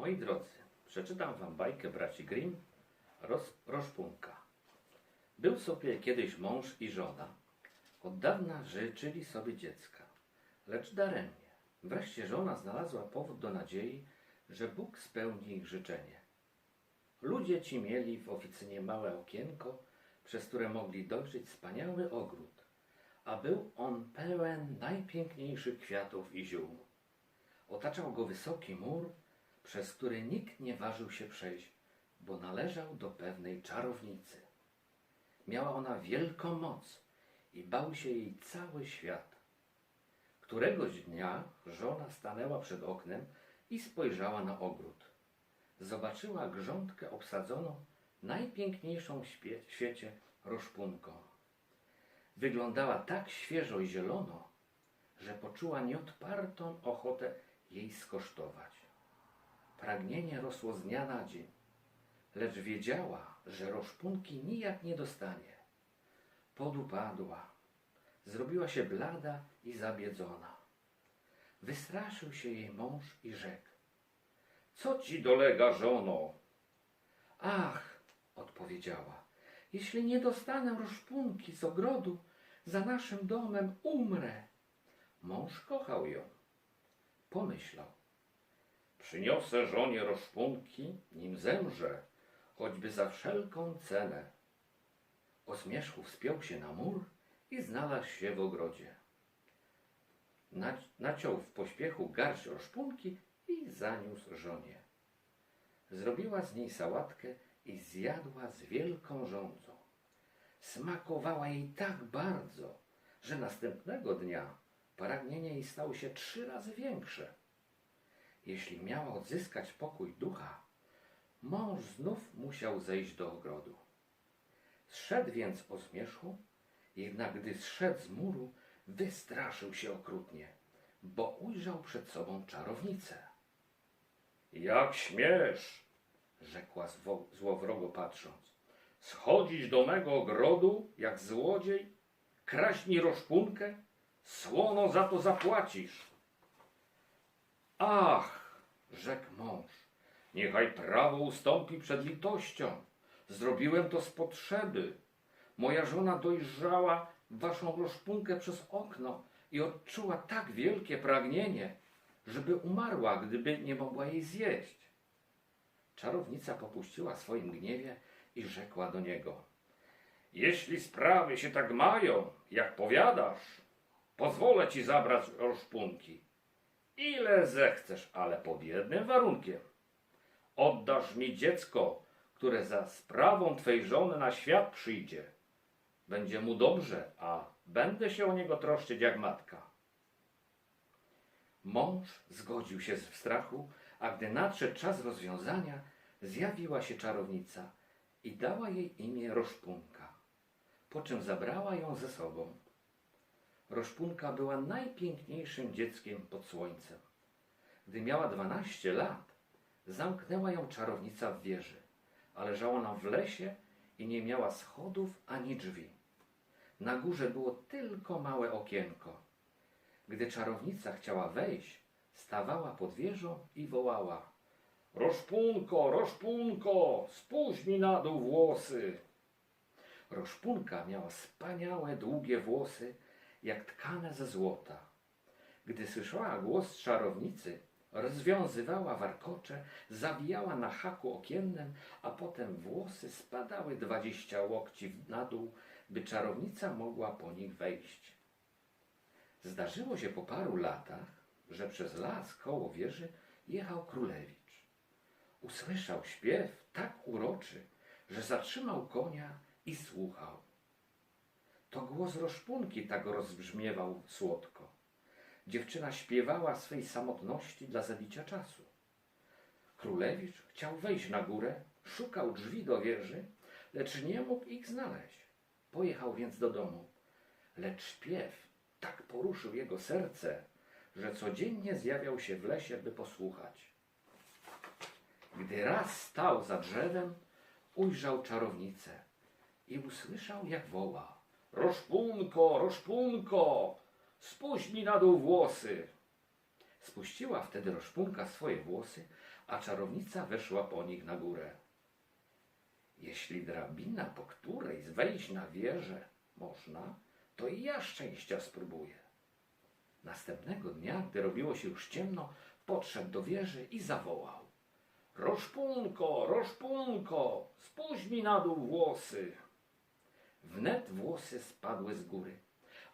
Moi drodzy, przeczytam wam bajkę braci Grimm Roz, Roszpunka. Był sobie kiedyś mąż i żona. Od dawna życzyli sobie dziecka, lecz daremnie. Wreszcie żona znalazła powód do nadziei, że Bóg spełni ich życzenie. Ludzie ci mieli w oficynie małe okienko, przez które mogli dojrzeć wspaniały ogród, a był on pełen najpiękniejszych kwiatów i ziół. Otaczał go wysoki mur, przez który nikt nie ważył się przejść, bo należał do pewnej czarownicy. Miała ona wielką moc i bał się jej cały świat. Któregoś dnia żona stanęła przed oknem i spojrzała na ogród. Zobaczyła grządkę obsadzoną najpiękniejszą w świecie roszpunką. Wyglądała tak świeżo i zielono, że poczuła nieodpartą ochotę jej skosztować. Pragnienie rosło z dnia na dzień, lecz wiedziała, że roszpunki nijak nie dostanie. Podupadła, zrobiła się blada i zabiedzona. Wystraszył się jej mąż i rzekł: Co ci dolega, żono? Ach, odpowiedziała, jeśli nie dostanę roszpunki z ogrodu, za naszym domem umrę. Mąż kochał ją. Pomyślał. Przyniosę żonie roszpunki, nim zemrze, choćby za wszelką cenę. O zmierzchu wspiął się na mur i znalazł się w ogrodzie. Nac- Naciął w pośpiechu garść roszpunki i zaniósł żonie. Zrobiła z niej sałatkę i zjadła z wielką żądzą. Smakowała jej tak bardzo, że następnego dnia pragnienie jej stało się trzy razy większe. Jeśli miała odzyskać pokój ducha, mąż znów musiał zejść do ogrodu. Zszedł więc o zmierzchu, jednak gdy zszedł z muru, wystraszył się okrutnie, bo ujrzał przed sobą czarownicę. Jak śmiesz, rzekła złowrogo patrząc, schodzić do mego ogrodu jak złodziej, kraść mi roszpunkę, słono za to zapłacisz. Ach, rzekł mąż, niechaj prawo ustąpi przed litością. Zrobiłem to z potrzeby. Moja żona dojrzała waszą roszpunkę przez okno i odczuła tak wielkie pragnienie, żeby umarła, gdyby nie mogła jej zjeść. Czarownica popuściła swoim gniewie i rzekła do niego: Jeśli sprawy się tak mają, jak powiadasz, pozwolę ci zabrać roszpunki. Ile zechcesz, ale pod jednym warunkiem. Oddasz mi dziecko, które za sprawą twej żony na świat przyjdzie. Będzie mu dobrze, a będę się o niego troszczyć jak matka. Mąż zgodził się z strachu, a gdy nadszedł czas rozwiązania, zjawiła się czarownica i dała jej imię Roszpunka, po czym zabrała ją ze sobą. Roszpunka była najpiękniejszym dzieckiem pod słońcem. Gdy miała 12 lat, zamknęła ją czarownica w wieży, a leżała ona w lesie i nie miała schodów ani drzwi. Na górze było tylko małe okienko. Gdy czarownica chciała wejść, stawała pod wieżą i wołała: Roszpunko, roszpunko, spuść mi na dół włosy. Roszpunka miała wspaniałe, długie włosy, jak tkane ze złota. Gdy słyszała głos czarownicy, rozwiązywała warkocze, zawijała na haku okiennym, a potem włosy spadały dwadzieścia łokci na dół, by czarownica mogła po nich wejść. Zdarzyło się po paru latach, że przez las koło wieży jechał królewicz. Usłyszał śpiew tak uroczy, że zatrzymał konia i słuchał. To głos roszpunki tak rozbrzmiewał słodko. Dziewczyna śpiewała swej samotności dla zabicia czasu. Królewicz chciał wejść na górę, szukał drzwi do wieży, lecz nie mógł ich znaleźć. Pojechał więc do domu, lecz śpiew tak poruszył jego serce, że codziennie zjawiał się w lesie, by posłuchać. Gdy raz stał za drzewem, ujrzał czarownicę i usłyszał, jak woła: Roszpunko, roszpunko, spuść mi na dół włosy. Spuściła wtedy roszpunka swoje włosy, a czarownica weszła po nich na górę. Jeśli drabina, po której wejść na wieżę można, to i ja szczęścia spróbuję. Następnego dnia, gdy robiło się już ciemno, podszedł do wieży i zawołał. Roszpunko, roszpunko, spuść mi na dół włosy. Wnet włosy spadły z góry,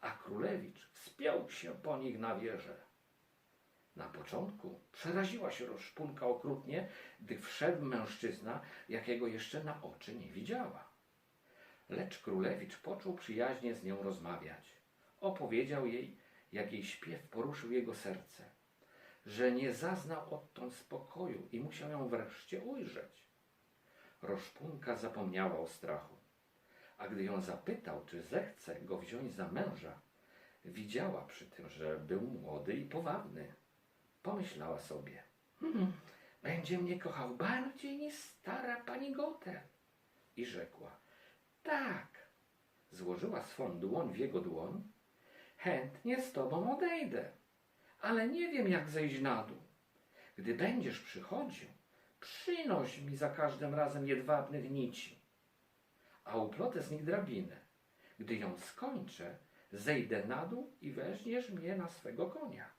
a królewicz wspiął się po nich na wieżę. Na początku przeraziła się rozszpunka okrutnie, gdy wszedł mężczyzna, jakiego jeszcze na oczy nie widziała. Lecz królewicz począł przyjaźnie z nią rozmawiać. Opowiedział jej, jak jej śpiew poruszył jego serce, że nie zaznał odtąd spokoju i musiał ją wreszcie ujrzeć. Roszpunka zapomniała o strachu, a gdy ją zapytał, czy zechce go wziąć za męża, widziała przy tym, że był młody i powabny. Pomyślała sobie, hmm, będzie mnie kochał bardziej niż stara pani Gotel. I rzekła, tak. Złożyła swą dłoń w jego dłoń. Chętnie z tobą odejdę, ale nie wiem, jak zejść na dół. Gdy będziesz przychodził, przynoś mi za każdym razem jedwabnych nici, a uplotę z nich drabinę. Gdy ją skończę, zejdę na dół i weźmiesz mnie na swego konia.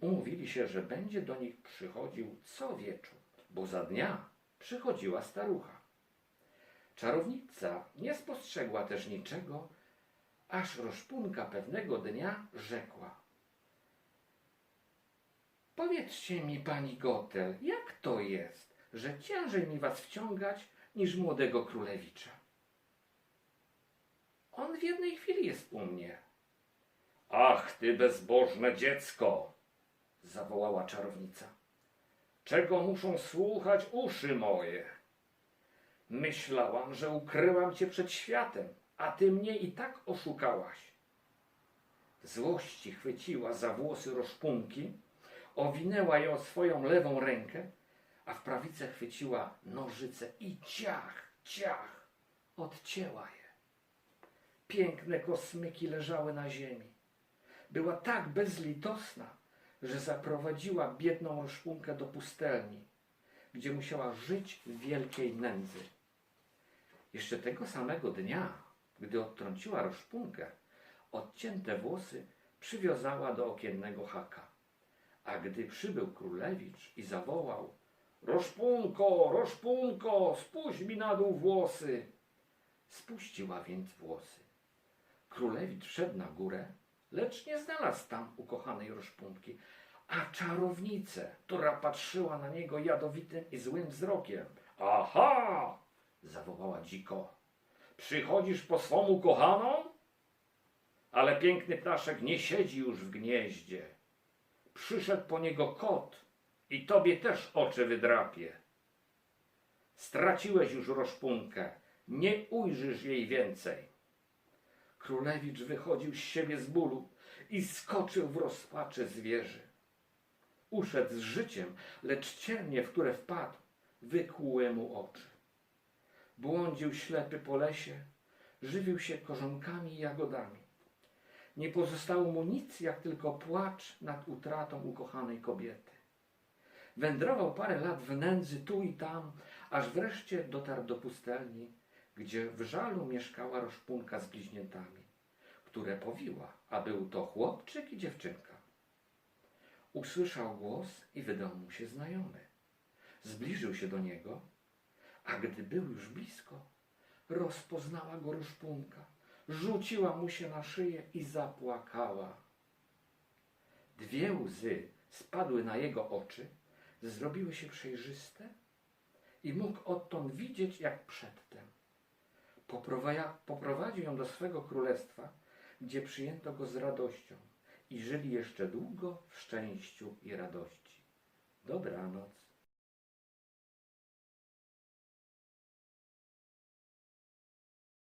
Umówili się, że będzie do nich przychodził co wieczór, bo za dnia przychodziła starucha. Czarownica nie spostrzegła też niczego, aż Roszpunka pewnego dnia rzekła. Powiedzcie mi, pani Gotel, jak to jest, że ciężej mi was wciągać niż młodego królewicza? On w jednej chwili jest u mnie. Ach, ty bezbożne dziecko! zawołała czarownica. Czego muszą słuchać uszy moje? Myślałam, że ukryłam cię przed światem, a ty mnie i tak oszukałaś. Złości chwyciła za włosy roszpunki, owinęła ją swoją lewą rękę, a w prawicę chwyciła nożyce i ciach, ciach, odcięła je. Piękne kosmyki leżały na ziemi. Była tak bezlitosna, że zaprowadziła biedną roszpunkę do pustelni, gdzie musiała żyć w wielkiej nędzy. Jeszcze tego samego dnia, gdy odtrąciła roszpunkę, odcięte włosy przywiązała do okiennego haka. A gdy przybył królewicz i zawołał Roszpunko, roszpunko, spuść mi na dół włosy. Spuściła więc włosy. Królewicz wszedł na górę, lecz nie znalazł tam ukochanej roszpunki, a czarownicę, która patrzyła na niego jadowitym i złym wzrokiem. Aha! zawołała dziko. Przychodzisz po swą ukochaną? Ale piękny ptaszek nie siedzi już w gnieździe. Przyszedł po niego kot i tobie też oczy wydrapie. Straciłeś już roszpunkę, nie ujrzysz jej więcej. Królewicz wychodził z siebie z bólu i skoczył w rozpaczy z wieży. Uszedł z życiem, lecz ciemnie, w które wpadł, wykłuły mu oczy. Błądził ślepy po lesie, żywił się korzonkami i jagodami. Nie pozostało mu nic, jak tylko płacz nad utratą ukochanej kobiety. Wędrował parę lat w nędzy tu i tam, aż wreszcie dotarł do pustelni, gdzie w żalu mieszkała roszpunka z bliźniętami, które powiła, a był to chłopczyk i dziewczynka. Usłyszał głos i wydał mu się znajomy. Zbliżył się do niego, a gdy był już blisko, rozpoznała go roszpunka, rzuciła mu się na szyję i zapłakała. Dwie łzy spadły na jego oczy, zrobiły się przejrzyste i mógł odtąd widzieć jak przedtem. Poprowadził ją do swego królestwa, gdzie przyjęto go z radością i żyli jeszcze długo w szczęściu i radości. Dobranoc.